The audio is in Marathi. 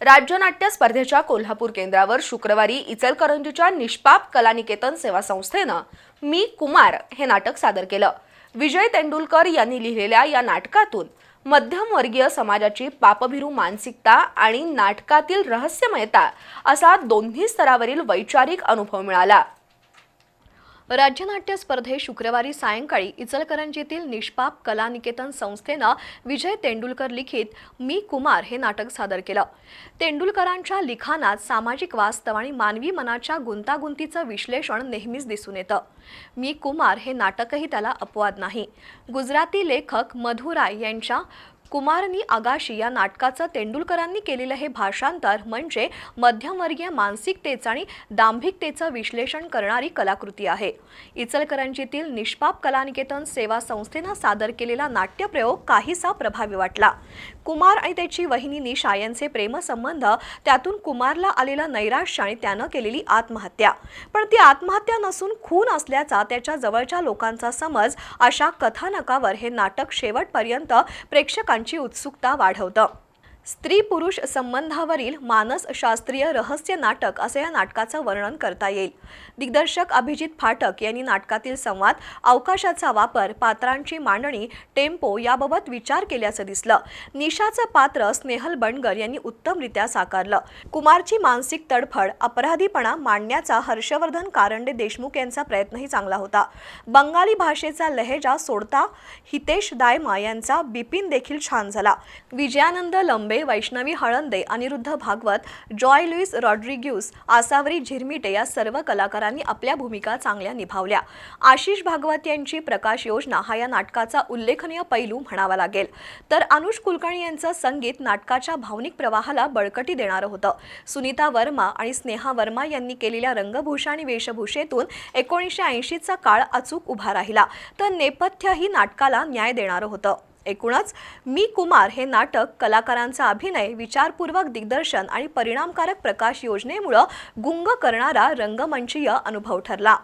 राज्यनाट्य स्पर्धेच्या कोल्हापूर केंद्रावर शुक्रवारी इचलकरंजीच्या निष्पाप कलानिकेतन सेवा संस्थेनं मी कुमार हे नाटक सादर केलं. विजय तेंडुलकर यांनी लिहिलेल्या या नाटकातून मध्यमवर्गीय समाजाची पापभिरू मानसिकता आणि नाटकातील रहस्यमयता असा दोन्ही स्तरावरील वैचारिक अनुभव मिळाला. राज्यनाट्य स्पर्धेत शुक्रवारी सायंकाळी इचलकरंजीतील निष्पाप कलानिकेतन संस्थेनं विजय तेंडुलकर लिखित मी कुमार हे नाटक सादर केलं. तेंडुलकरांच्या लिखाणात सामाजिक वास्तव आणि मानवी मनाच्या गुंतागुंतीचं विश्लेषण नेहमीच दिसून येतं. मी कुमार हे नाटकही त्याला अपवाद नाही. गुजराती लेखक मधुराय यांच्या कुमारनी आगाशी या नाटकाचं तेंडुलकरांनी केलेलं हे भाषांतर म्हणजे मध्यमवर्गीय मानसिकतेचं आणि दांभिकतेचं विश्लेषण करणारी कलाकृती आहे. इचलकरंजीतील निष्पाप कलानिकेतन सेवा संस्थेनं सादर केलेला नाट्यप्रयोग काहीसा प्रभावी वाटला. कुमार आणि त्याची वहिनी निशा यांचे प्रेमसंबंध त्यातून कुमारला आलेलं नैराश्य आणि त्यानं केलेली आत्महत्या. पण ती आत्महत्या नसून खून असल्याचा त्याच्या जवळच्या लोकांचा समज अशा कथानकावर हे नाटक शेवटपर्यंत लोकांची उत्सुकता वाढवतं. स्त्री पुरुष संबंधावरील मानसशास्त्रीय रहस्य नाटक असं या नाटकाचं वर्णन करता येईल. दिग्दर्शक अभिजित फाटक यांनी नाटकातील संवाद अवकाशाचा वापर पात्रांची मांडणी टेम्पो याबाबत विचार केल्याचं दिसलं. निशाचं पात्र स्नेहल बंडगर यांनी उत्तमरित्या साकारलं. कुमारची मानसिक तडफड अपराधीपणा मांडण्याचा हर्षवर्धन कारंडे देशमुख यांचा प्रयत्नही चांगला होता. बंगाली भाषेचा लहेजा सोडता हितेश दायमा यांचा बिपिन देखील छान झाला. विजयानंद लंबे वैष्णवी हळंदे अनिरुद्ध भागवत जॉय लुईस रॉड्रिग्यूस आसावरी झिरमिटे या सर्व कलाकारांनी आपल्या भूमिका चांगल्या निभावल्या. आशिष भागवत यांची प्रकाश योजना हा या नाटकाचा उल्लेखनीय पैलू म्हणावा लागेल. तर अनुष कुलकर्णी यांचं संगीत नाटकाच्या भावनिक प्रवाहाला बळकटी देणारं होतं. सुनीता वर्मा आणि स्नेहा वर्मा यांनी केलेल्या रंगभूषा आणि वेशभूषेतून एकोणीसशे ऐंशीचा काळ अचूक उभा राहिला. तर नेपथ्यही नाटकाला न्याय देणारं होतं. एकूणच मी कुमार हे नाटक कलाकारांचा अभिनय विचारपूर्वक दिग्दर्शन आणि परिणामकारक प्रकाश योजनेमुळं गुंग करणारा रंगमंचीय अनुभव ठरला.